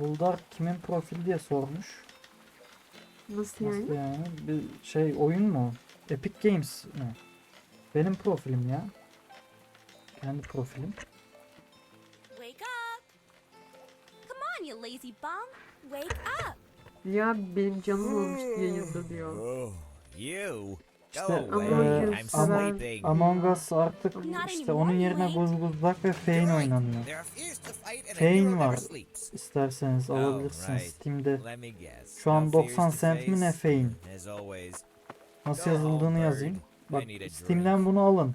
Bulldar kimin profili diye sormuş. Nasıl yani? Nasıl yani? Bir şey oyun mu? Epic Games mi? Benim profilim ya. Kendi profilim. Wake up! Come on, you lazy bum! Wake up! Ya benim canım olmuş yayında diyor. Oh, you. İşte. Among sleeping. Among Us artık işte onun yerine. Guzguzlak ve Fein oynanıyor. Never var. İsterseniz Oh, alabilirsiniz. Steam'de. Şu an How fierce 90 to cent mi ne always. Nasıl yazıldığını yazayım. Bak Steam'den bunu alın.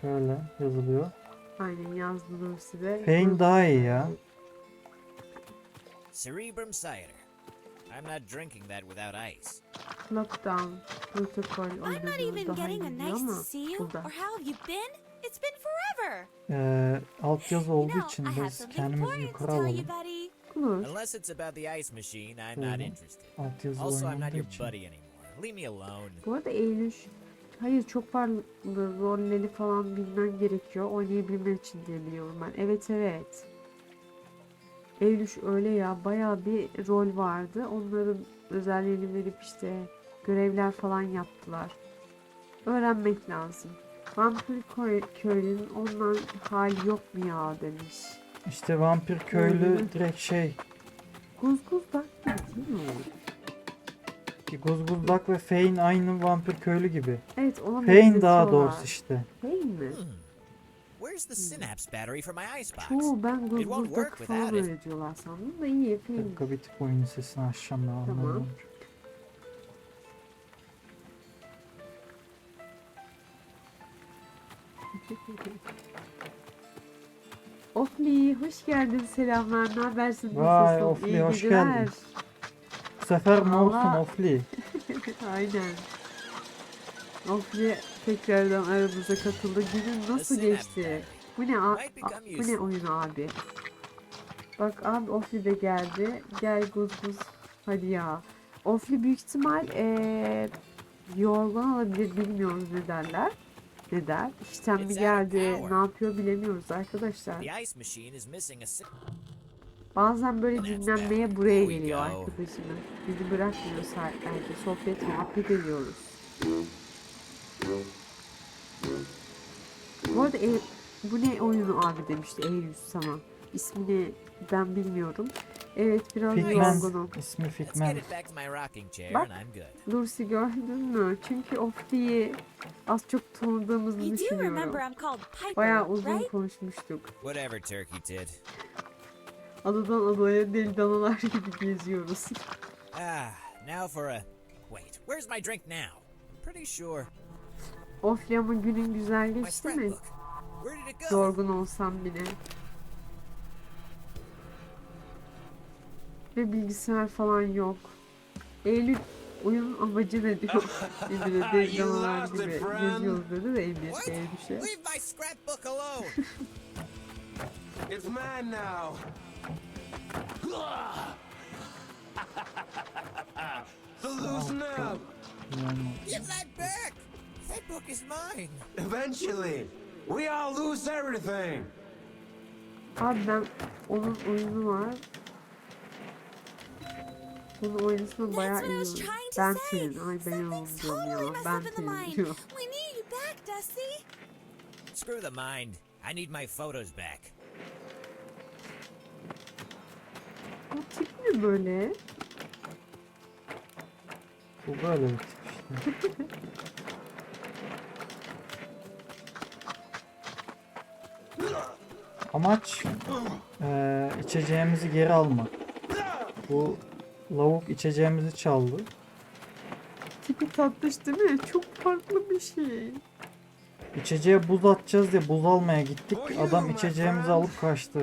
Şöyle yazılıyor. Aynen yazdı Nursi de. Fein daha iyi ya. Cerebrum cider. I'm not drinking that without ice. Lockdown protokol I'm not even getting a nice to see you, or how have you been? It's been forever! Ee, altyazı You olduğu know, için I have biz something kendimizi yukarı tell you, alalım. Unless it's about the ice machine, I'm not interested. Also, I'm not your buddy anymore. Leave me alone. Bu arada Eylül Hayır çok farklı rolleri falan bilmen gerekiyor. Oynayabilmen için diye biliyorum ben. Evet evet. Eylül öyle ya bayağı bir rol vardı. Onların özelliğini verip işte görevler falan yaptılar. Öğrenmek lazım. Vampir köy, köylünün ondan hali yok mu ya demiş. İşte vampir köylü Öyle. direkt şey Guz guz bak değil mi? Guzguzlak ve Fein aynı vampir köylü gibi. Evet ona Fein daha doğrusu işte. Fein mi? Çoğu ben It won't Guzguz'da work falan without it. öyle diyorlar sandım da iyi Fein. dakika bir tık oyunun sesini açacağım ben Tamam. anlamıyorum. Ofli hoş geldin selamlar ne habersin Vay, nasılsın Ofli, İyi hoş geceler. geldin. Bu sefer morsun Allah. Ofli. Aynen. Ofli tekrardan aramıza katıldı. Günün nasıl geçti? Bu ne a- bu ne oyun abi? Bak abi Ofli de geldi. Gel guz guz. Hadi ya. Ofli büyük ihtimal eee yorgun olabilir bilmiyoruz ne derler. Ne der? İşten mi geldi? Ne yapıyor bilemiyoruz arkadaşlar. Bazen böyle dinlenmeye buraya geliyor arkadaşımız. Bizi bırakmıyor saatlerce. Sohbet muhabbet ediyoruz. Bu arada e, bu ne oyunu abi demişti Eylül sana. İsmini ben bilmiyorum. Evet biraz Figment. yorgunum. İsmi Let's get Figment. it back to my rocking chair Bak. and I'm good. Lucy gördün mü? Çünkü Ofli'yi az çok tanıdığımızı You do düşünüyorum. I'm called Piper, Bayağı uzun right? konuşmuştuk. Whatever, Turkey Tid. Adadan adaya deli danalar gibi geziyoruz. Ah, now for a. Wait, where's my drink now? Pretty sure. Ofli ama günün güzel geçti mi? Yorgun olsam bile. Ve bilgisayar falan yok. Eylül oyunun amacı ne diyor? You danalar lost gibi de Emre What? Eylül'e. Leave my scrapbook alone. It's mine now. so loosen up. Yani Give that back. That book is mine. Eventually, we all lose everything. Abi ben onun oyunu var. Bunun That's bayağı what I was iyi. trying to Ben say. senin. Ay ben totally ya. Ben up in the senin mind. diyor. We need you back, Dusty. Screw the mind. I need my photos back. Bu tip ne böyle? bu böyle bir tip işte. Amaç eee, içeceğimizi geri almak. Bu lavuk içeceğimizi çaldı. Tipi tatlış değil mi? Çok farklı bir şey. İçeceğe buz atacağız diye buz almaya gittik. You, Adam içeceğimizi alıp kaçtı.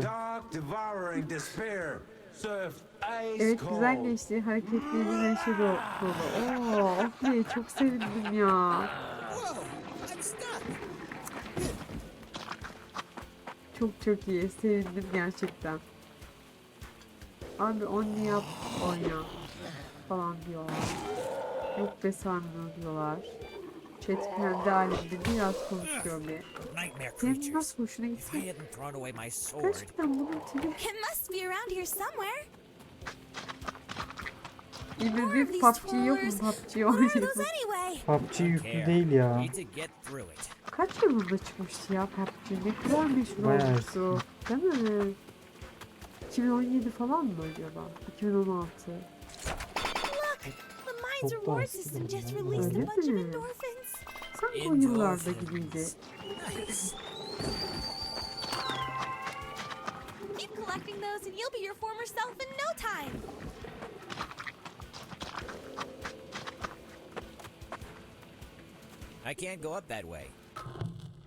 Evet güzel geçti. Hareketleri neşe do- dolu. Oo, okey çok sevindim ya. Çok çok iyi. Sevindim gerçekten. Abi on yap oyna falan diyorlar. Yok be sarmıyor diyorlar. Chat kendi halinde biraz konuşuyor bir. Senin nasıl hoşuna sword, Gerçekten bunun teli It must be around here somewhere. yine More bir PUBG yok mu? PUBG oynayalım. PUBG yüklü değil ya. Kaç yılında çıkmıştı ya PUBG? Ne kadar meşhur Bayağı olmuştu. Değil mi? 2017 falan mı acaba? 2016. The mine's Çok system eski just bunlar. released a Öyle bunch of mi? Sanki o yıllarda gibiydi. Keep collecting those and you'll be your former self in no time. I can't go up that way.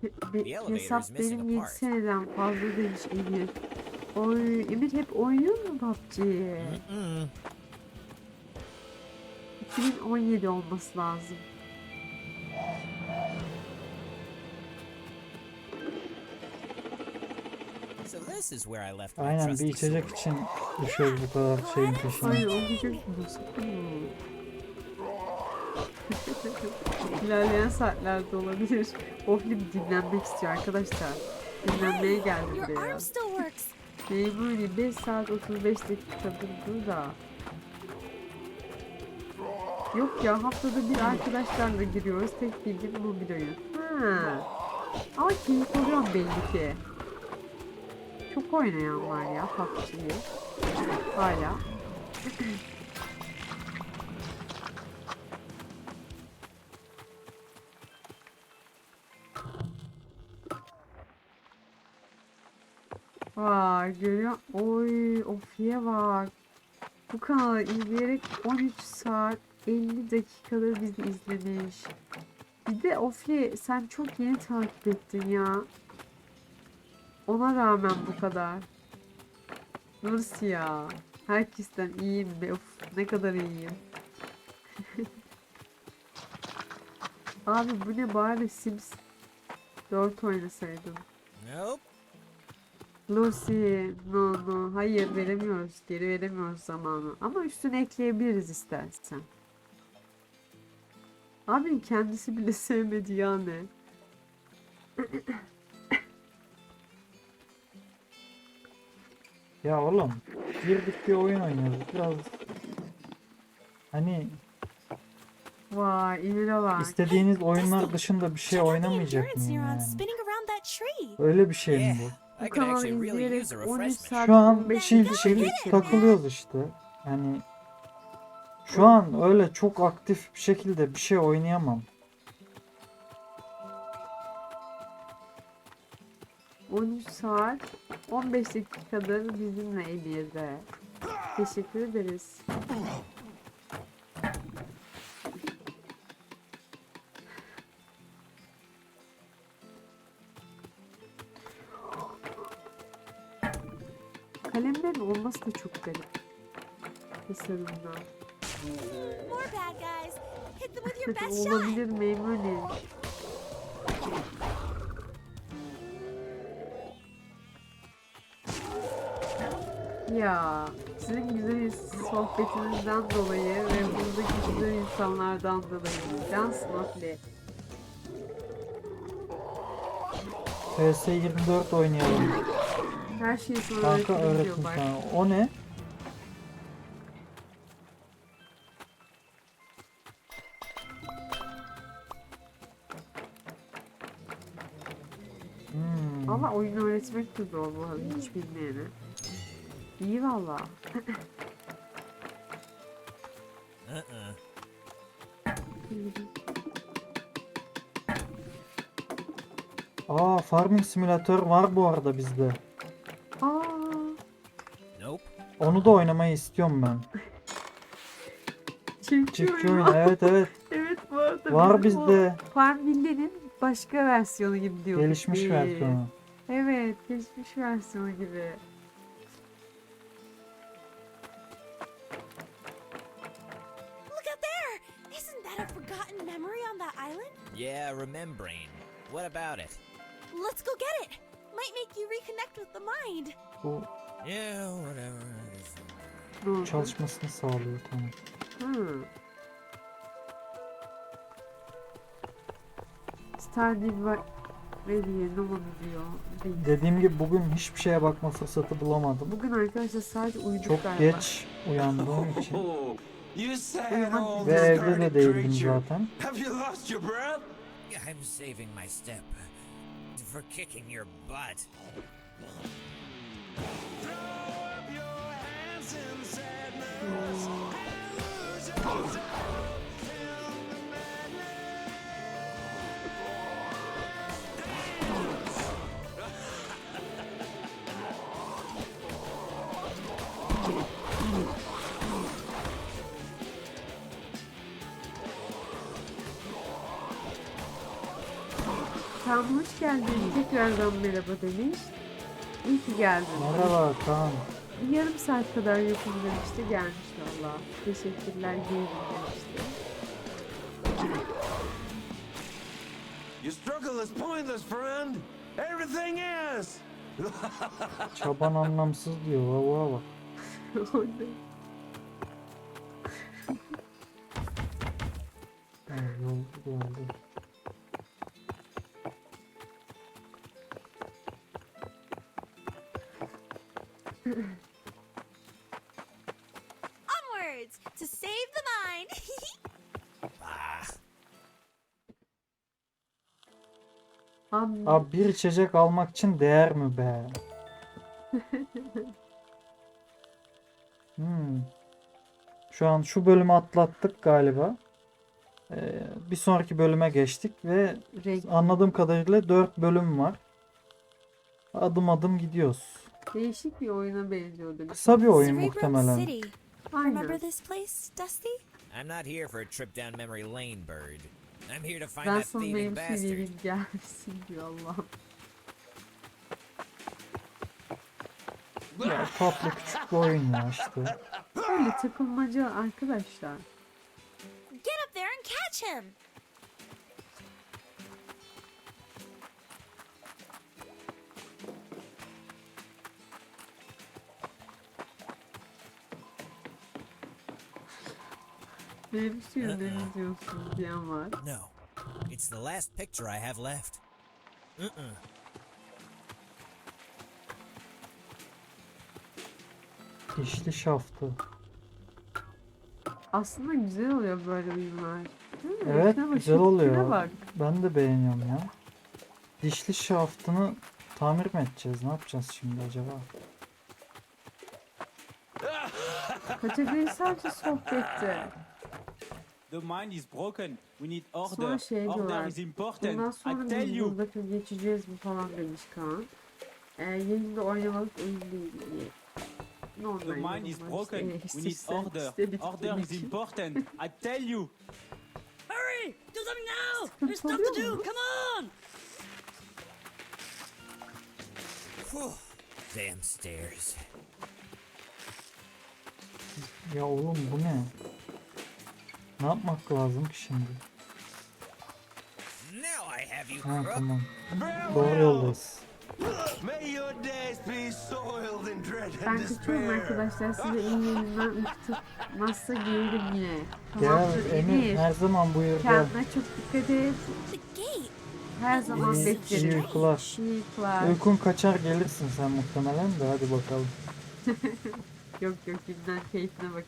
Be- hesap benim a 7 part. seneden fazla demiş Emir. Oy Emir hep oynuyor mu PUBG'yi? Mm. 2017 olması lazım. So this is where I left my Aynen bir trusty içecek için düşüyoruz bu kadar şeyin peşine. Ay o nasıl? İlerleyen saatlerde olabilir. Oflim dinlenmek istiyor arkadaşlar. Dinlenmeye geldim buraya. Memuri 5 saat 35 dakikadır burada. Yok ya haftada bir arkadaşlarla giriyoruz. Tek bildiğim bu oyun. Ha. Ama keyif alıyorum belli ki. Çok oynayan var ya PUBG'yi. Hala. Vay görüyor. Oy Ofi'ye bak. Bu kanalı izleyerek 13 saat 50 dakikadır bizi izlemiş. Bir de Ofi sen çok yeni takip ettin ya. Ona rağmen bu kadar. Nasıl ya? Herkesten iyiyim be. Of, ne kadar iyiyim. Abi bu ne bari Sims 4 oynasaydım. Nope. Lucy, no no, hayır veremiyoruz, geri veremiyoruz zamanı. Ama üstüne ekleyebiliriz istersen. Abi kendisi bile sevmedi yani. Ya oğlum girdik bir oyun oynuyoruz biraz hani Vay İmir'e bak. istediğiniz oyunlar dışında bir şey oynamayacak mıyım yani? Öyle bir şey mi bu? Bu kanalı izleyerek use a 13 refreshment. saat Şu an 15 chill dakika chill geçirdim. takılıyoruz işte. Yani şu an öyle çok aktif bir şekilde bir şey oynayamam. 13 saat 15 dakikadır bizimle Emir'de. Teşekkür ederiz. Olması da çok garip. Tasarımda. More bad guys. Hit them with your best shot. Olabilir Meymuni. Ya sizin güzel sohbetinizden dolayı ve buradaki güzel insanlardan dolayı Can Snotli. PS24 oynayalım. Her şeyi sana Kanka öğrettim diyorlar. sana. O ne? Hmm. Ama oyun öğretmek bu arada hiç bilmeyene. İyi valla. Aa Farming Simulator var bu arada bizde. Onu da oynamayı istiyorum ben. çiftçi, Çiftçi oyunu. oyunu evet evet. evet bu arada Var bizim o bizde. Farmville'nin başka versiyonu gibi diyor. Gelişmiş versiyonu. Evet, gelişmiş versiyonu gibi. Look out there. Isn't that a forgotten memory on that island? Yeah, remembering. What about it? Let's go get it. Might make you reconnect with the mind. Bu Yeah, whatever. Ne oldu? Stardew Valley ne onu diyor. Değil. Dediğim gibi bugün hiçbir şeye bakma fırsatı bulamadım. Bugün arkadaşlar sadece uyuduk Çok galiba. geç uyandığım için. Ve evde de değildim zaten. Have you lost your breath? I'm saving my step for kicking your butt. Throw up your hands Kaan hoş geldin. Tekrardan merhaba demiş. İyi ki geldin. Merhaba Kaan. Yarım saat kadar yokum demişti. Gelmiş valla. Teşekkürler gelin demişti. Your struggle is pointless, friend. Everything is. Çaban anlamsız diyor. Vavuğa bak. O ne? Ha, yol geldi. Onwards to save the mine. Ah, Abi, Abi bir içecek almak için değer mi be? Hmm. Şu an şu bölümü atlattık galiba. Ee, bir sonraki bölüme geçtik ve renk anladığım kadarıyla 4 bölüm var. Adım adım gidiyoruz. değişik bir oyuna benziyor demiş. Kısa bir oyun muhtemelen. Remember Aynen. this place, Dusty? I'm not here for a trip down memory lane, bird. I'm here to find Ben that thieving bastard. vereyim gelsin diyor Allah'ım. Ya tatlı küçük bir oyun ya işte. Böyle takılmaca arkadaşlar. Get up there and catch him. Diyorsun diyen var. No, it's the last picture I have left. Uh-uh. Dişli şaftı. Aslında güzel oluyor böyle. Değil mi? Evet Şuna bak, güzel şu oluyor. Bak. Ben de beğeniyorum ya. Dişli şaftını tamir mi edeceğiz? Ne yapacağız şimdi acaba? Kategori sadece sohbette. The mine is broken. We need Sonra order. şey Order diyorlar. is important. Bundan sonra I tell biz you. burada geçeceğiz mi falan demiş Kaan. Ee, yayında oynamalık oyun değil diye. Normal The mine is broken. işte, We need işte order. Order is için. important. I tell you. Hurry! Do something now! There's stuff to do! Come on! Damn stairs. Ya oğlum bu ne? Ne yapmak lazım ki şimdi? Ha tamam. Doğru yoldayız. May your days be soiled in dread Ben kaçıyorum arkadaşlar. Size. Uyku tutmazsa gelirim yine. Gel Tamamdır Emir her zaman buyur gel. Kendine çok dikkat et. Her zaman İyi- beklerim. iyi uykular. İyi uykular. Uykun kaçar gelirsin sen muhtemelen de hadi bakalım. Yok yok günden keyfine bak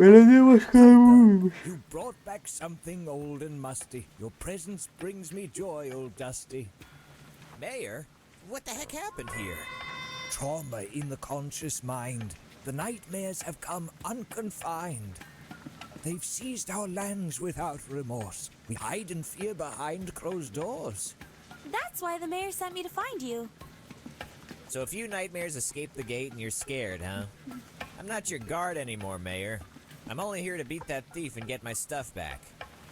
Belediye başkanı bu? You brought back something old and musty. Your presence brings me joy, old Dusty. Mayor, what the heck happened here? Trauma in the conscious mind. The nightmares have come unconfined. They've seized our lands without remorse. We hide in fear behind closed doors. That's why the mayor sent me to find you. So a few nightmares escaped the gate and you're scared, huh? I'm not your guard anymore, Mayor. I'm only here to beat that thief and get my stuff back.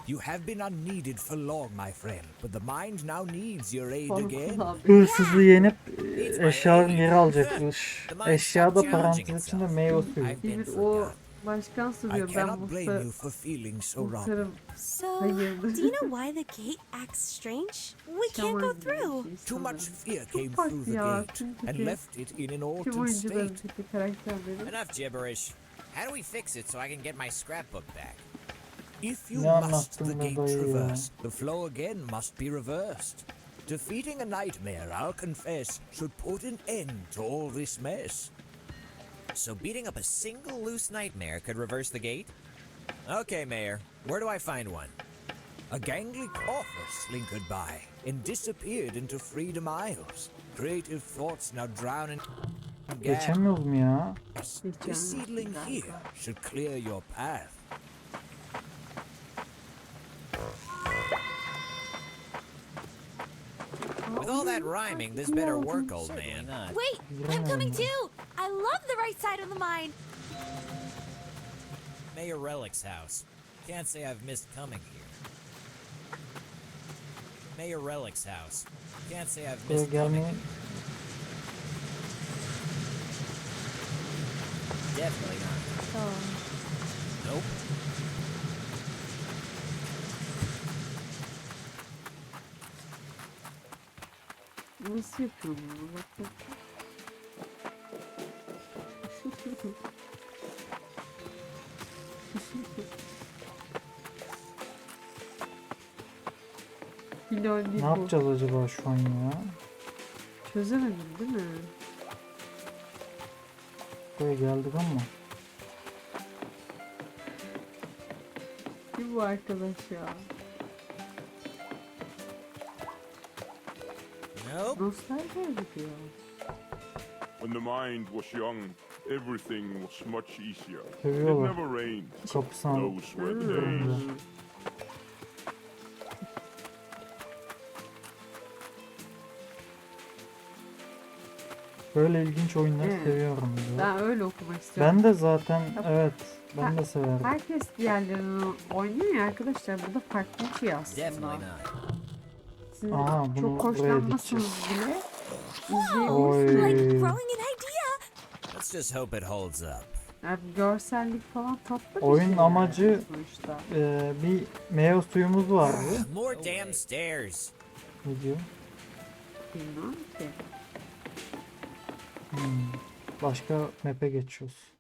You have been unneeded for long, my friend, but the mind now needs your aid again. Vallahi Hırsızı yenip e, geri alacakmış. Eşya da parantez içinde meyve suyu. I've been Emir o forgotten. başkan soruyor. Ben cannot blame for feeling so wrong. muhtarım. So, do you know why the gate acts strange? We can't go through. Too much fear came through the gate and left it in an altered state. Enough gibberish. How do we fix it so I can get my scrapbook back? If you Ne must the gate dayı traverse, the flow again must be reversed. Defeating a nightmare, I'll confess, should put an end to all this mess. So beating up a single loose nightmare could reverse the gate? Okay, Mayor. Where do I find one? A gangly cougher slinkered by and disappeared into Freedom Isles. Creative thoughts now drown in gas. Geçemiyoruz mu ya? This seedling here should clear your path. With all that rhyming, this better work, old man. Wait, I'm coming too. I love the right side of the mine. Mayor Relic's house. Can't say I've missed coming here. Mayor Relic's house. Can't say I've missed coming. gelmeyi Definitely not. Nope. Nasıl yapıyorum bunu? Bak bak. Bir ne bu. yapacağız acaba şu an ya? Çözemedim değil mi? Buraya geldik ama. Kim bu arkadaş ya? Nope. Nostaljiye gidiyor. When the mind was young, everything was much easier. It Seviyorlar. never rained. Kapısına Those were the hmm. days. Böyle ilginç oyunları Evet. seviyorum. ya. Ben öyle okumak istiyorum. Ben de zaten evet ben de severim. Herkes diğerlerini oynuyor ya arkadaşlar. Bu da farklı bir şey aslında. Definitely not. Siz Aha, bunu çok buraya hoşlanmasanız bile Oy. izleyebilirsiniz. Like growing an idea. Let's just hope it holds up. Yani görsellik falan tatlı bir Oyunun şey amacı- yani sonuçta. Ee, bir meyve suyumuz vardı. More damn stairs. Ne diyor? Bilmem ki. Hmm. Başka map'e geçiyoruz.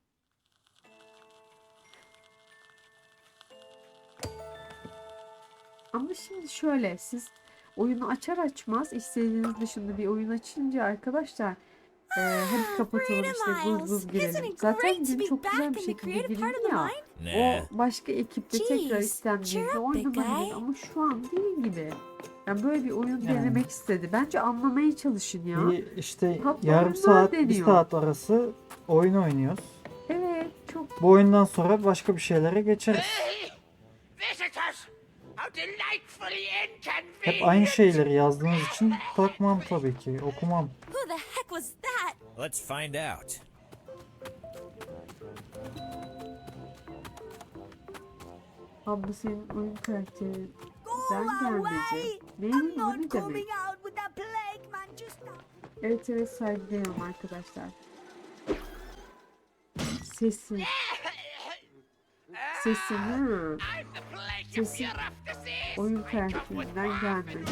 Ama şimdi şöyle siz oyunu açar açmaz istediğiniz dışında bir oyun açınca arkadaşlar e, hadi kapatalım işte vız Miles, girelim. Zaten gün çok güzel bir şekilde girildi ya. O başka ekiple tekrar istendiğinde guy. ama şu an değil gibi. Yani böyle bir oyun Yani. denemek istedi. Bence anlamaya çalışın ya. Bir işte Tatlı yarım oyunlar saat, bir deniyor. saat arası oyun oynuyoruz. Evet çok Bu oyundan sonra başka bir şeylere geçeriz. Hep aynı şeyleri yazdığınız için takmam tabii ki, okumam. Who the heck was that? Let's find out. abla senin oyun karakterin Go Ben gelmedi. away! Ne, I'm bu demek? out with that plague, Manchester. Evet evet saygılıyorum arkadaşlar. Sesin. Sesin ha. Sesin oyun karakterinden gelmedi.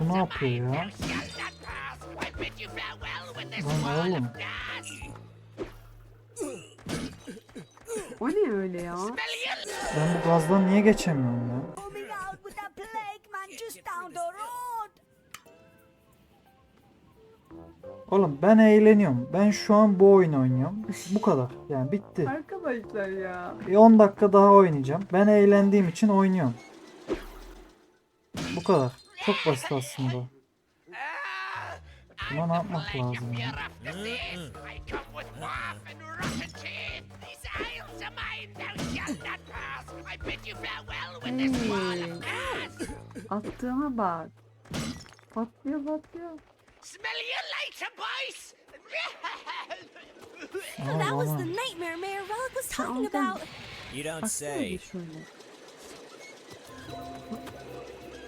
Bu ne yapıyor ya? Lan oğlum. O ne öyle ya? Ben bu gazdan niye geçemiyorum ya? Oğlum ben eğleniyorum. Ben şu an bu oyunu oynuyorum. Bu kadar. Yani bitti. Arkadaşlar ya. Bir 10 dakika daha oynayacağım. Ben eğlendiğim için oynuyorum. Bu kadar. Çok basit aslında. Buna ne yapmak lazım ya? Hey. Attığıma bak. Patlıyor patlıyor. Aa, that was the nightmare Mayor Relic was talking about. You don't say. bir şöyle.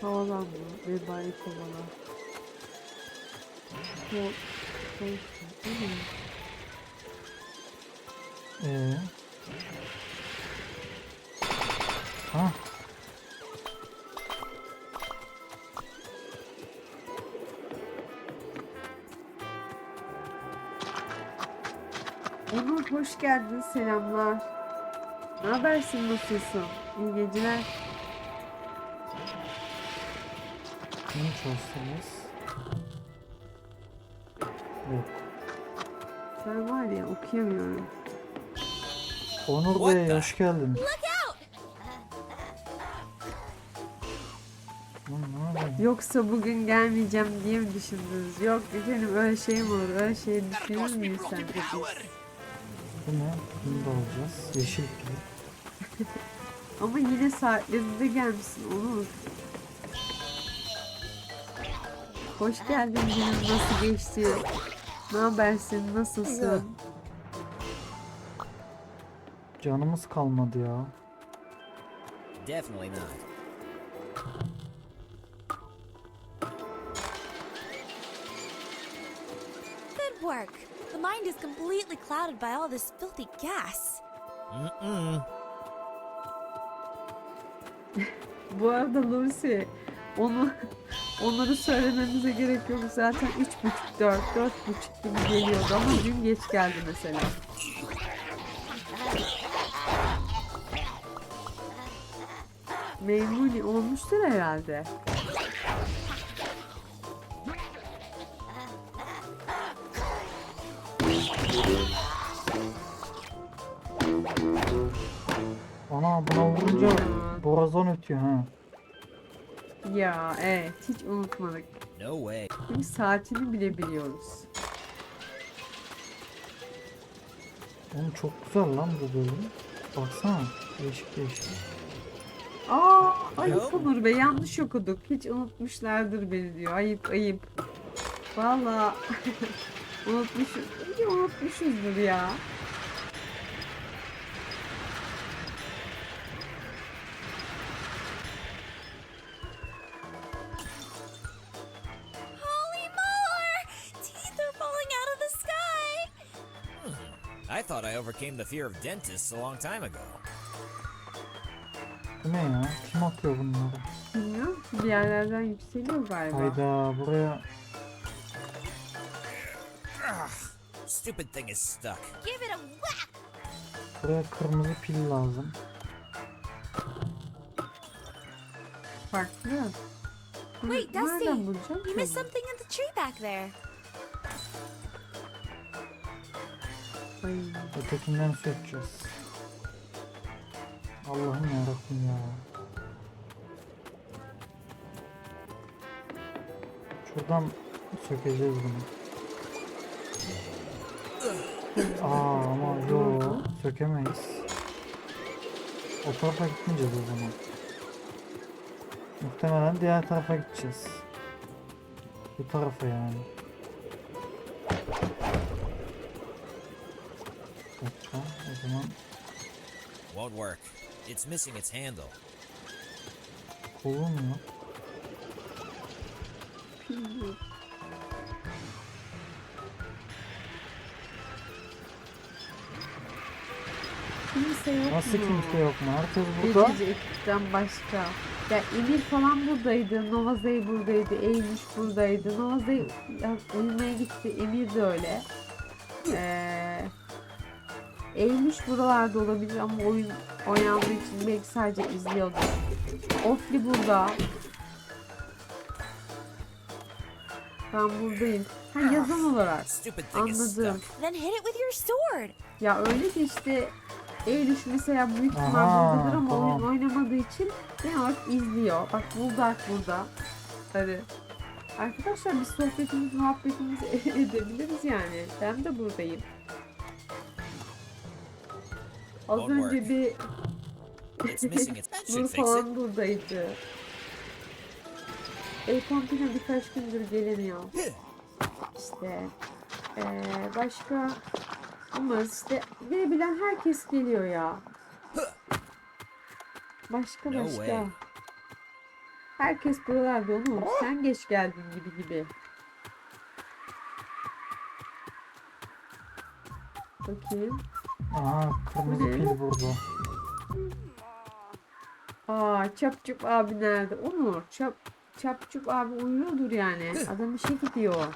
Havalanma. Vebali kovala. Kol. Kol. Bu ne? Ee? Ha, Onur hoş geldin. Selamlar. Ne habersin nasılsın? İyi geceler. Bunu çalışsanız. Yok. Sen var ya okuyamıyorum. Onur Bey hoş geldin. Yoksa bugün gelmeyeceğim diye mi düşündünüz? Yok efendim öyle şey mi olur? Öyle şey düşünür müyüz sence biz? Bu ne? Bunu da alacağız. Yeşil pil. Ama yine saatlerinde gelmişsin Onur. Hoş geldin günün nasıl geçti? Ne habersin? Nasılsın? Canımız kalmadı ya. Definitely not. İs completely clouded by all this filthy gas. Mm-mm. Bu arada Lucy onu onları söylememize gerek yok. Zaten 3.30 4 4.30 gibi geliyordu ama dün geç geldi mesela. Memnuni olmuştur herhalde. Ana buna vurunca borazan ötüyor ha. Ya evet hiç unutmadık. No way. Şimdi saatini bile biliyoruz. Oğlum çok güzel lan bu bölüm. Baksana. Değişik değişik. Aa ayıp Yok. Onur Bey yanlış okuduk. Hiç unutmuşlardır beni diyor. Ayıp ayıp. Valla unutmuşuz. İyi unutmuşuzdur ya. Holy molar! Teeth are falling out of the sky! I thought I overcame the fear of dentists a long time ago. Bu ne ya? Kim atıyor bunları? Bilmiyorum bir yerlerden yükseliyor galiba. Hayda buraya Stupid thing is stuck. Give it a whack! buraya kırmızı pil lazım. Farklı. Bunu Wait, Dusty, Nereden bulacağım You missed something in the tree back there. Ay, Ötekinden sökeceğiz. Allah'ım yarabbim ya. Şuradan sökeceğiz bunu. Aa ama yo sökemeyiz. O tarafa gitmeyeceğiz o zaman. Muhtemelen diğer tarafa gideceğiz. Bu tarafa yani. Dakika o zaman Won't work. It's missing its handle. kolum yok. Nasıl kimse yok mu? Herkes burada. Geçici ekipten başka. Ya Emir falan buradaydı, Novazey buradaydı, Eylüş buradaydı. Novazey ya, uyumaya gitti, Emir de öyle. Ee, Eylüş buralarda olabilir ama oyun oynandığı için belki sadece izliyordu. Ofli burada. Ben buradayım. Ha yazan olarak. Anladım. stuck. Then hit it with your sword. Ya öyle de işte Eylül mesela büyük ihtimal Aha, buradadır ama oyun tamam. oynamadığı için genel olarak izliyor. Bak Buldak burada. Hadi. Arkadaşlar biz sohbetimiz muhabbetimizi edebiliriz yani. Ben de buradayım. Az Won't önce work. bir It's missing its. That Nur should fix it. falan buradaydı. El Pompino birkaç gündür gelemiyor. İşte eee başka ama işte gelebilen herkes geliyor ya. Başka başka. Herkes buralarda onu sen geç geldin gibi gibi. Bakayım. Aha kırmızı pil burada. Aa Çapçup abi nerede? Onur Çap Çapçup abi uyuyordur yani. Adam işe gidiyor.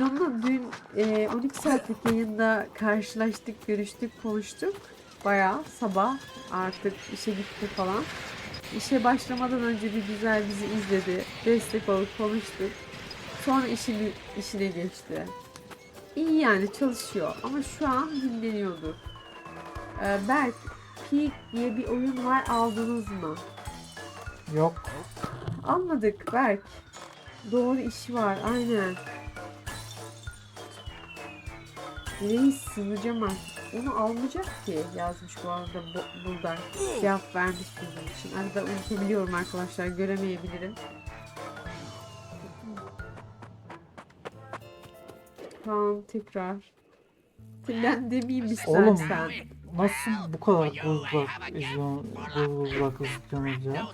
Onunla dün e, 12 saatlik yayında karşılaştık, görüştük, konuştuk. Bayağı sabah artık işe gitti falan. İşe başlamadan önce bir güzel bizi izledi. Destek olup konuştuk. Sonra işini, işine geçti. İyi yani çalışıyor ama şu an dinleniyordur. Ee, Berk, Peak diye bir oyun var aldınız mı? Yok. Almadık Berk. Doğru işi var aynen. Reis sığınacağım artık. Onu almayacak ki yazmış bu arada bu, burada. Cevap vermiş bizim için. Arada unutabiliyorum arkadaşlar göremeyebilirim. Tamam tekrar. Ben demeyeyim Oğlum istersen. nasıl bu kadar buzlak ya?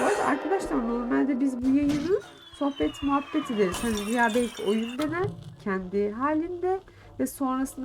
Bu arada arkadaşlar normalde biz bu yayını sohbet muhabbet ederiz. Hani Rüya belki oyun dener kendi halinde ve sonrasında